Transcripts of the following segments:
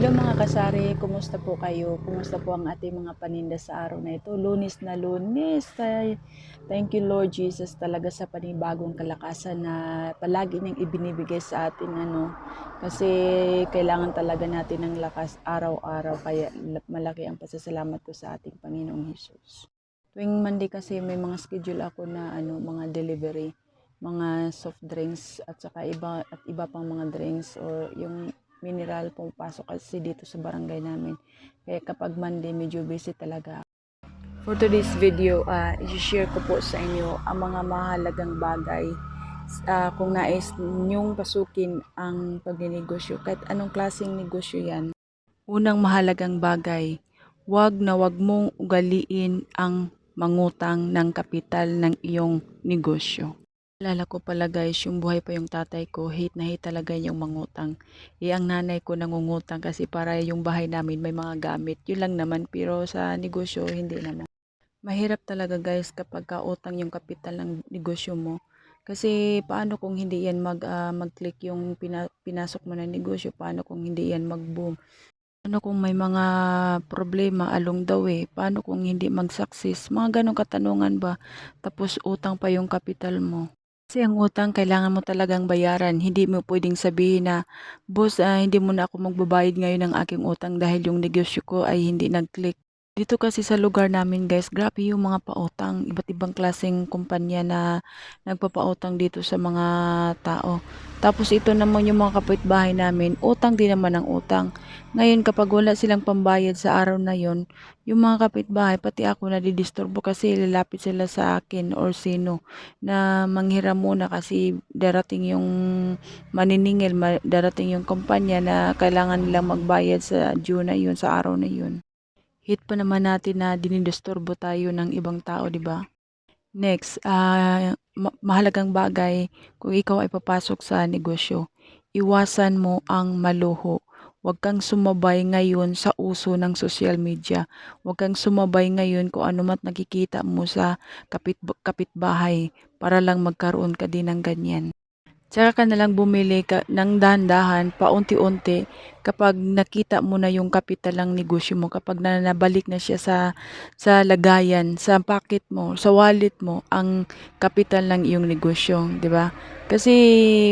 Hello mga kasari, kumusta po kayo? Kumusta po ang ating mga paninda sa araw na ito? Lunis na lunis. Thank you Lord Jesus talaga sa panibagong kalakasan na palagi niyang ibinibigay sa atin ano. Kasi kailangan talaga natin ng lakas araw-araw kaya la- malaki ang pasasalamat ko sa ating Panginoong Jesus. Tuwing Monday kasi may mga schedule ako na ano, mga delivery, mga soft drinks at saka iba at iba pang mga drinks or yung mineral pumapasok kasi dito sa barangay namin. Kaya kapag Monday, medyo busy talaga. For today's video, uh, i-share ko po sa inyo ang mga mahalagang bagay ah, kung nais nyong pasukin ang pagninegosyo. Kahit anong klaseng negosyo yan. Unang mahalagang bagay, wag na wag mong ugaliin ang mangutang ng kapital ng iyong negosyo. Alala ko pala guys, yung buhay pa yung tatay ko, hate na hate talaga yung mangutang. Eh, ang nanay ko nangungutang kasi para yung bahay namin may mga gamit. Yun lang naman, pero sa negosyo, hindi naman. Mahirap talaga guys kapag kautang yung kapital ng negosyo mo. Kasi paano kung hindi yan mag, ah, mag-click yung pina- pinasok mo na negosyo? Paano kung hindi yan mag-boom? Paano kung may mga problema along the way? Paano kung hindi mag-success? Mga ganong katanungan ba? Tapos utang pa yung kapital mo. Kasi ang utang kailangan mo talagang bayaran. Hindi mo pwedeng sabihin na, boss, ah, hindi mo na ako magbabayad ngayon ng aking utang dahil yung negosyo ko ay hindi nag-click. Dito kasi sa lugar namin guys, grabe yung mga pautang. Iba't ibang klaseng kumpanya na nagpapautang dito sa mga tao. Tapos ito naman yung mga kapitbahay namin, utang din naman ang utang. Ngayon kapag wala silang pambayad sa araw na yon, yung mga kapitbahay, pati ako nadidisturbo kasi lalapit sila sa akin or sino na manghiram muna kasi darating yung maniningil, ma- darating yung kumpanya na kailangan nilang magbayad sa due na yun, sa araw na yun. Hit pa naman natin na dinidisturbo tayo ng ibang tao, di ba? Next, ah, ma- mahalagang bagay kung ikaw ay papasok sa negosyo, iwasan mo ang maluho. Huwag kang sumabay ngayon sa uso ng social media. Huwag kang sumabay ngayon kung ano mat nakikita mo sa kapit kapitbahay para lang magkaroon ka din ng ganyan. Tsaka ka na lang bumili ka ng dahan-dahan, paunti-unti, kapag nakita mo na yung kapital ng negosyo mo, kapag na nabalik na siya sa, sa lagayan, sa pocket mo, sa wallet mo, ang kapital ng iyong negosyo, di ba? Kasi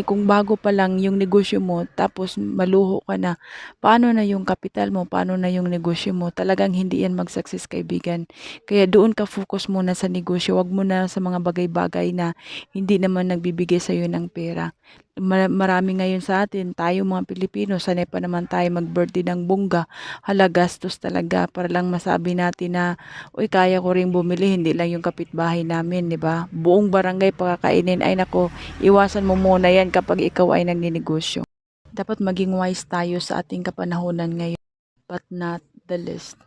kung bago pa lang yung negosyo mo, tapos maluho ka na, paano na yung kapital mo, paano na yung negosyo mo, talagang hindi yan mag-success kaibigan. Kaya doon ka focus muna sa negosyo, wag mo na sa mga bagay-bagay na hindi naman nagbibigay sa iyo ng pera. Ma- marami ngayon sa atin, tayo mga Pilipino, sanay pa naman tayo mag-birthday ng bongga. Hala, gastos talaga para lang masabi natin na, uy, kaya ko rin bumili, hindi lang yung kapitbahay namin, di ba? Buong barangay pakakainin, ay nako, iwasan mo muna yan kapag ikaw ay nagninegosyo. Dapat maging wise tayo sa ating kapanahonan ngayon, but not the least.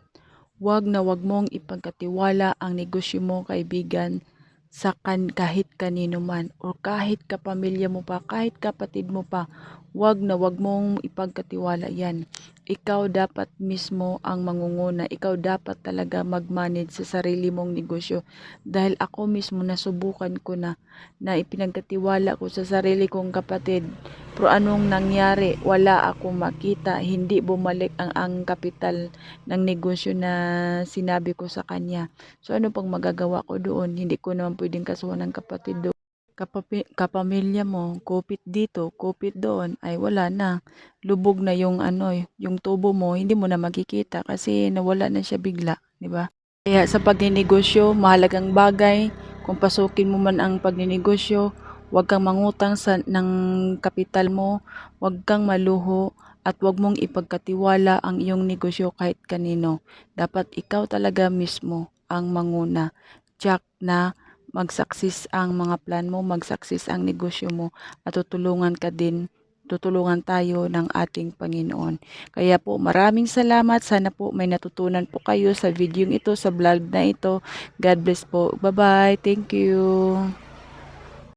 Huwag na huwag mong ipagkatiwala ang negosyo mo, kaibigan, sa kan kahit kanino man or kahit kapamilya mo pa, kahit kapatid mo pa, wag na wag mong ipagkatiwala yan. Ikaw dapat mismo ang mangunguna. Ikaw dapat talaga mag-manage sa sarili mong negosyo. Dahil ako mismo nasubukan ko na na ipinagkatiwala ko sa sarili kong kapatid. Pero anong nangyari? Wala akong makita. Hindi bumalik ang, ang kapital ng negosyo na sinabi ko sa kanya. So ano pang magagawa ko doon? Hindi ko naman pwedeng kasuhan ng kapatid doon. Kapapi, kapamilya mo, kupit dito, kupit doon, ay wala na. Lubog na yung ano, yung tubo mo, hindi mo na makikita kasi nawala na siya bigla, di ba? Kaya sa pagninegosyo, mahalagang bagay, kung pasukin mo man ang pagninegosyo, huwag kang mangutang sa, ng kapital mo, huwag kang maluho, at huwag mong ipagkatiwala ang iyong negosyo kahit kanino. Dapat ikaw talaga mismo ang manguna. Jack na mag-success ang mga plan mo, mag-success ang negosyo mo, at tutulungan ka din, tutulungan tayo ng ating Panginoon. Kaya po maraming salamat. Sana po may natutunan po kayo sa video ito, sa vlog na ito. God bless po. Bye-bye. Thank you.